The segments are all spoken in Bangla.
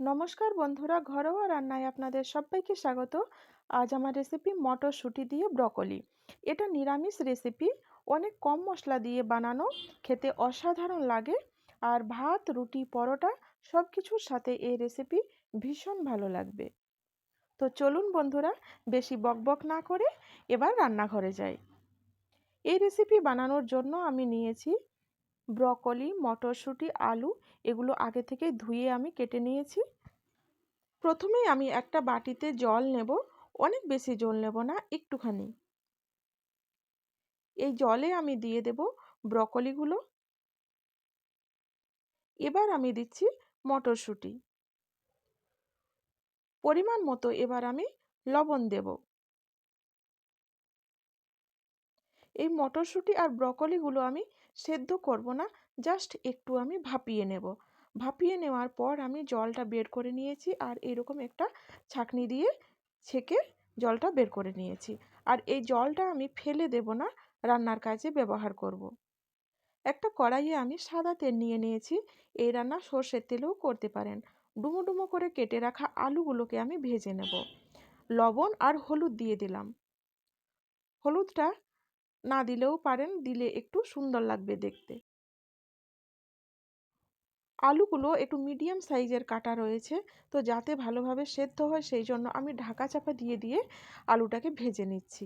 নমস্কার বন্ধুরা, ঘরোয়া রান্নায় আপনাদের সবাইকে স্বাগত। আজ আমার রেসিপি মটরশুঁটি দিয়ে ব্রকলি। এটা নিরামিষ রেসিপি অনেক কম মশলা দিয়ে বানানো, খেতে অসাধারণ লাগে। আর ভাত, রুটি, পরোটা সব কিছুর সাথে এই রেসিপি ভীষণ ভালো লাগবে। তো চলুন বন্ধুরা, বেশি বকবক না করে এবার রান্নাঘরে যাই। এই রেসিপি বানানোর জন্য আমি নিয়েছি ব্রকলি, মটরশুঁটি, আলু এগুলো আগে থেকে ধুয়ে আমি কেটে নিয়েছি। প্রথমেই আমি একটা বাটিতে জল নেব, অনেক বেশি জল নেব না, একটুখানি। এই জলে আমি দিয়ে দেব ব্রকলিগুলো। এবার আমি দিচ্ছি মটরশুঁটি। পরিমাণ মতো এবার আমি লবণ দেব। এই মটরশুঁটি আর ব্রকলিগুলো আমি সেদ্ধ করব না, জাস্ট একটু আমি ভাপিয়ে নেব। ভাপিয়ে নেওয়ার পর আমি জলটা বের করে নিয়েছি আর এরকম একটা ছাঁকনি দিয়ে ছেঁকে জলটা বের করে নিয়েছি। আর এই জলটা আমি ফেলে দেব না, রান্নার কাজে ব্যবহার করব। একটা কড়াইয়ে আমি সাদা তেল নিয়ে নিয়েছি, এই রান্না সর্ষের তেলেও করতে পারেন। ডুমো ডুমো করে কেটে রাখা আলুগুলোকে আমি ভেজে নেব। লবণ আর হলুদ দিয়ে দিলাম। হলুদটা না দিলেও পারেন, দিলে একটু সুন্দর লাগবে দেখতে। আলুগুলো একটু মিডিয়াম সাইজের কাটা রয়েছে, তো যাতে ভালোভাবে সেদ্ধ হয় সেই জন্য আমি ঢাকা চাপা দিয়ে দিয়ে আলুটাকে ভেজে নিচ্ছি।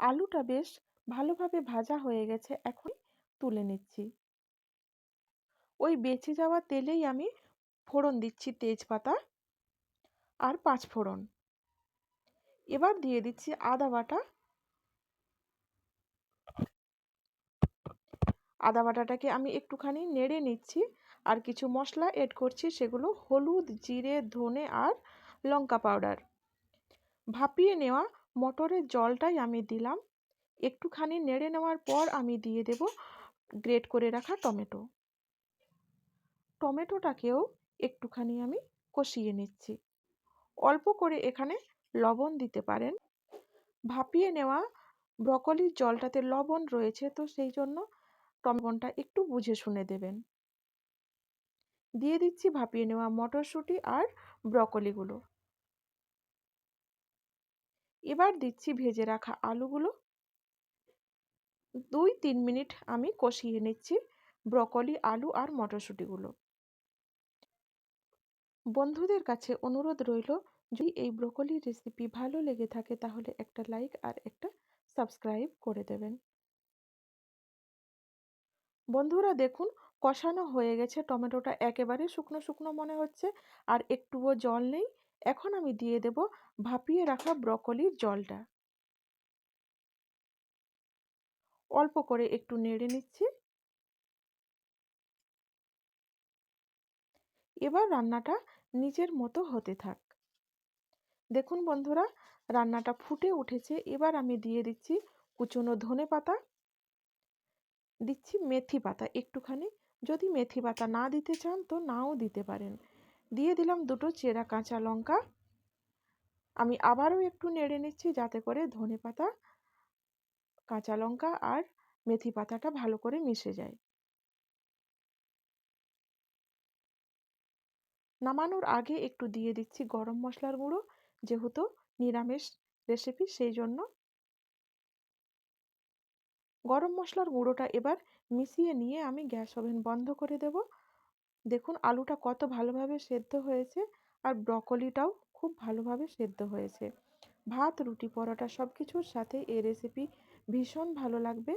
আলুটা বেশ ভালোভাবে ভাজা হয়ে গেছে, এখন তুলে নিচ্ছি। ওই বেঁচে যাওয়া তেলেই আমি ফোড়ন দিচ্ছি তেজপাতা আর পাঁচ ফোড়ন এবার দিয়ে দিচ্ছি আদা বাটা। আদা বাটাটাকে আমি একটুখানি নেড়ে নিচ্ছি। আর কিছু মশলা এড করছি সেগুলো হলুদ, জিরে, ধনে আর লঙ্কা পাউডার ভাপিয়ে নেওয়া মটরের জলটাই আমি দিলাম। একটুখানি নেড়ে নেওয়ার পর আমি দিয়ে দেব গ্রেট করে রাখা টমেটো। টমেটোটাকেও একটুখানি আমি কষিয়ে নিচ্ছি। অল্প করে এখানে লবণ দিতে পারেন। ভাপিয়ে নেওয়া ব্রকলির জলটাতে লবণ রয়েছে, তো সেই জন্য টমেটোটা একটু বুঝে শুনে দেবেন। দিয়ে দিচ্ছি ভাপিয়ে নেওয়া মটরশুঁটি আর ব্রকলিগুলো। এবার দিচ্ছি ভেজে রাখা আলুগুলো। দুই তিন মিনিট আমি কষিয়ে নিচ্ছি ব্রকলি, আলু আর মটরশুঁটিগুলো। বন্ধুদের কাছে অনুরোধ রইল যদি এই ব্রকলি রেসিপি ভালো লেগে থাকে, তাহলে একটা লাইক আর একটা সাবস্ক্রাইব করে দেবেন। বন্ধুরা দেখুন, কষানো হয়ে গেছে, টমেটোটা একেবারে শুকনো শুকনো মনে হচ্ছে, আর একটুও জল নেই। এখন আমি দিয়ে দেব ভাপিয়ে রাখা ব্রকলির জলটা। অল্প করে একটু নেড়ে নিচ্ছি। এবার রান্নাটা নিজের মতো হতে থাক। দেখুন বন্ধুরা, রান্নাটা ফুটে উঠেছে। এবার আমি দিয়ে দিচ্ছি কুচনো ধনে পাতা। দিচ্ছি মেথি পাতা একটুখানি। যদি মেথি পাতা না দিতে চান তো নাও দিতে পারেন। দিয়ে দিলাম দুটো চেরা কাঁচা লঙ্কা। আমি আবারও একটু নেড়ে নিচ্ছি যাতে করে ধনে পাতা, কাঁচা লঙ্কা আর মেথি পাতাটা ভালো করে মিশে যায়। নামানোর আগে একটু দিয়ে দিচ্ছি গরম মশলার গুঁড়ো। যেহেতু নিরামিষ রেসিপি সেই জন্য গরম মশলার গুঁড়োটা এবার মিশিয়ে নিয়ে আমি গ্যাস ওভেন বন্ধ করে দেব। দেখুন আলুটা কত ভালোভাবে সেদ্ধ হয়েছে আর ব্রকলিটাও খুব ভালোভাবে সেদ্ধ হয়েছে। ভাত, রুটি, পরোটা সব কিছুর সাথে এই রেসিপি ভীষণ ভালো লাগবে।